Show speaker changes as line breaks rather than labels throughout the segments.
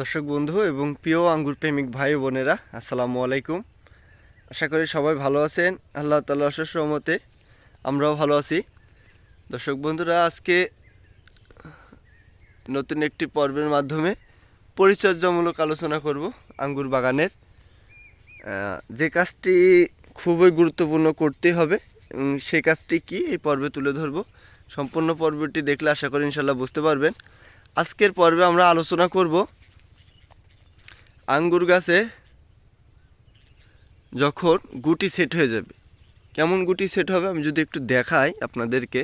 দর্শক বন্ধু এবং প্রিয় আঙ্গুর প্রেমিক ভাই বোনেরা, আসসালামু আলাইকুম। আশা করি সবাই ভালো আছেন। আল্লাহ অশেষ রহমতে আমরাও ভালো আছি। দর্শক বন্ধুরা, আজকে নতুন একটি পর্বের মাধ্যমে পরিচর্যামূলক আলোচনা করব আঙ্গুর বাগানের। যে কাজটি খুবই গুরুত্বপূর্ণ করতে হবে সেই কাজটি কি এই পর্বে তুলে ধরব। সম্পূর্ণ পর্বটি দেখলে আশা করি ইনশাল্লাহ বুঝতে পারবেন। আজকের পর্বে আমরা আলোচনা করব আঙ্গুর গাছে যখন গুটি সেট হয়ে যাবে। কেমন গুটি সেট হবে আমি যদি একটু দেখাই আপনাদেরকে।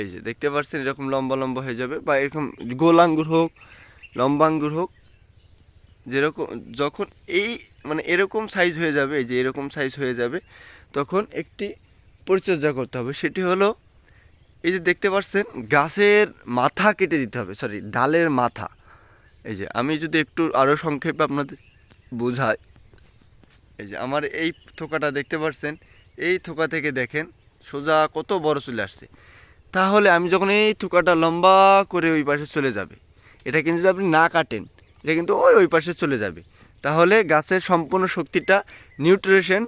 এই যে দেখতে পাচ্ছেন এরকম লম্বা লম্বা হয়ে যাবে বা এরকম গোল আঙ্গুর হোক, লম্বা আঙ্গুর হোক, যেরকম যখন এই মানে এরকম সাইজ হয়ে যাবে, এই যে এরকম সাইজ হয়ে যাবে, তখন একটি পরিচর্যা করতে হবে। সেটি হলো এই যে দেখতে পাচ্ছেন গাছের মাথা কেটে দিতে হবে সরি ডালের মাথা। এই যে, আমি যদি একটু আরও সংক্ষেপে আপনাদের বোঝাই। এই যে, আমার এই থোকাটা দেখতে পাচ্ছেন, এই থোকা থেকে দেখেন সোজা কত বড় চলে আসছে। তাহলে আমি যখন এই থোকাটা লম্বা করে ওই পাশে চলে যাবে, এটা কিন্তু যদি আপনি না কাটেন, এটা কিন্তু ওই ওই পাশে চলে যাবে। তাহলে গাছের সম্পূর্ণ শক্তিটা নিউট্রিশন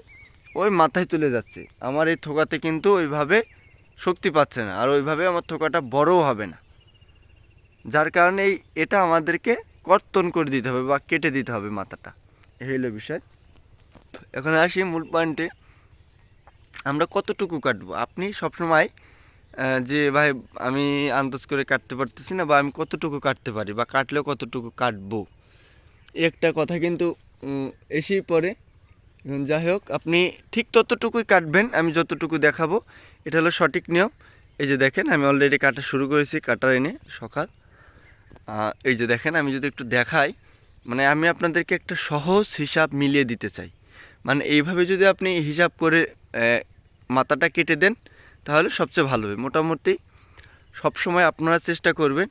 ওই মাথায় তুলে যাচ্ছে। আমার এই থোকাতে কিন্তু ওইভাবে শক্তি পাচ্ছে না, আর ওইভাবে আমার থোকাটা বড়ও হবে না। যার কারণে এই, এটা আমাদেরকে কর্তন করে দিতে হবে বা কেটে দিতে হবে মাথাটা। এই হলো বিষয়। এখন আসি মূল পয়েন্টে আমরা কতটুকু কাটবো? আপনি সবসময় যে ভাই আমি আন্দাজ করে কাটতে পারতেছি না বা আমি কতটুকু কাটতে পারি বা কাটলেও কতটুকু কাটবো? একটা কথা কিন্তু এসেই এখন যাই হোক, আপনি ঠিক ততটুকুই কাটবেন, আমি যতটুকু দেখাবো, এটা হলো সঠিক নিয়ম। এই যে দেখেন, আমি অলরেডি কাটা শুরু করেছি, কাটার এনে সকাল। এই যে দেখেন, আমি যদি একটু দেখাই মানে আমি আপনাদেরকে একটা সহজ হিসাব মিলিয়ে দিতে চাই। মানে এইভাবে যদি আপনি হিসাব করে মাথাটা কেটে দেন, তাহলে সবচেয়ে ভালো হবে। মোটামুটি সবসময় আপনারা চেষ্টা করবেন,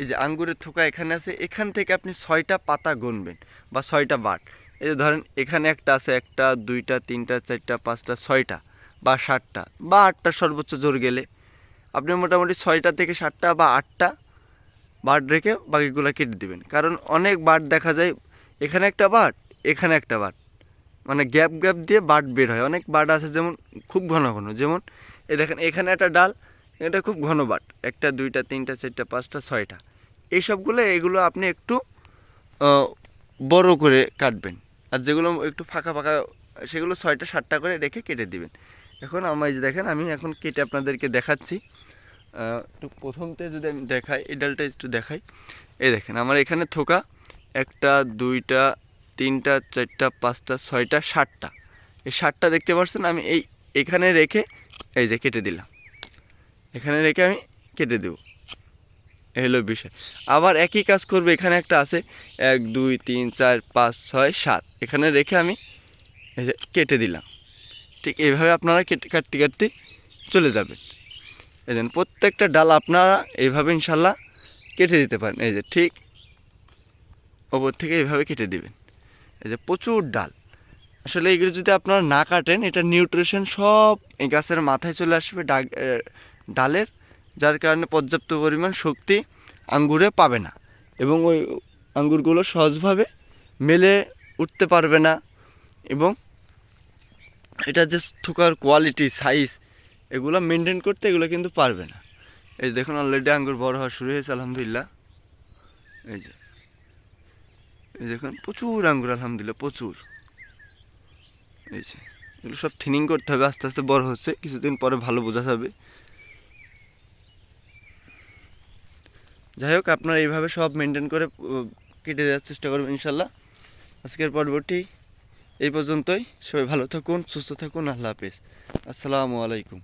এই যে আঙ্গুরের থোকা এখানে আছে, এখান থেকে আপনি ছয়টা পাতা গুনবেন বা ছয়টা বাট। এই যে ধরেন, এখানে একটা আছে, একটা, দুইটা, তিনটা, চারটা, পাঁচটা, ছয়টা বা সাতটা, বা আটটা সর্বোচ্চ জোর গেলে। আপনি মোটামুটি ছয়টা থেকে সাতটা বা আটটা বাট রেখে বাকিগুলো কেটে দেবেন। কারণ অনেক বাট দেখা যায়, এখানে একটা বাট এখানে একটা বাট মানে গ্যাপ গ্যাপ দিয়ে বাট বের হয়। অনেক বাট আছে যেমন খুব ঘন ঘন, যেমন এ দেখেন, এখানে একটা ডাল, এটা খুব ঘন বাট একটা, দুইটা, তিনটা, চারটা, পাঁচটা, ছয়টা। এই সবগুলো এগুলো আপনি একটু বড় করে কাটবেন। আর যেগুলো একটু ফাঁকা ফাঁকা, সেগুলো ছয়টা, সাতটা করে রেখে কেটে দিবেন। এখন আমার যে দেখেন, আমি এখন কেটে আপনাদেরকে দেখাচ্ছি। একটু প্রথমতে যদি আমি দেখাই, এই ডালটা একটু দেখাই। এই দেখেন, আমার এখানে থোকা একটা, দুইটা, তিনটা, চারটা, পাঁচটা, ছয়টা, সাতটা। এই সাতটা দেখতে পাচ্ছেন, আমি এই এখানে রেখে এই যে কেটে দিলাম। এখানে রেখে আমি কেটে দেবো। এই হলো বিষয়। আবার একই কাজ করবে, এখানে একটা আছে। এক, দুই, তিন, চার, পাঁচ, ছয়, সাত। এখানে রেখে আমি কেটে দিলাম। ঠিক এইভাবে আপনারা কেটে কাটতে কাটতে চলে যাবেন। এই দেন, প্রত্যেকটা ডাল আপনারা এইভাবে ইনশাল্লাহ কেটে দিতে পারেন। এই যে ঠিক ওপর থেকে এইভাবে কেটে দিবেন। এই যে প্রচুর ডাল। আসলে এগুলো যদি আপনারা না কাটেন, এটা নিউট্রিশন সব এই গাছের মাথায় চলে আসবে ডাক ডালের, যার কারণে পর্যাপ্ত পরিমাণ শক্তি আঙ্গুরে পাবে না এবং ওই আঙ্গুরগুলো সহজভাবে মেলে উঠতে পারবে না এবং এটা যে থুকার কোয়ালিটি সাইজ এগুলো মেনটেন করতে এগুলো কিন্তু পারবে না। এই দেখুন অলরেডি আঙ্গুর বড় হওয়া শুরু হয়েছে, আলহামদুলিল্লাহ। এই যে, এই দেখুন, প্রচুর আঙ্গুর, আলহামদুলিল্লাহ, প্রচুর। এই যে, এগুলো সব থিনিং করতে হবে, আস্তে আস্তে বড় হচ্ছে, কিছুদিন পরে ভালো বোঝা যাবে। যাই হোক, আপনারা এইভাবে সব মেনটেন করে কেটে দেওয়ার চেষ্টা করবেন, ইনশাল্লাহ। আজকের পর্বটি এই পর্যন্তই। সবাই ভালো থাকুন, সুস্থ থাকুন, আল্লাহ হাফিজ। আসসালামু আলাইকুম।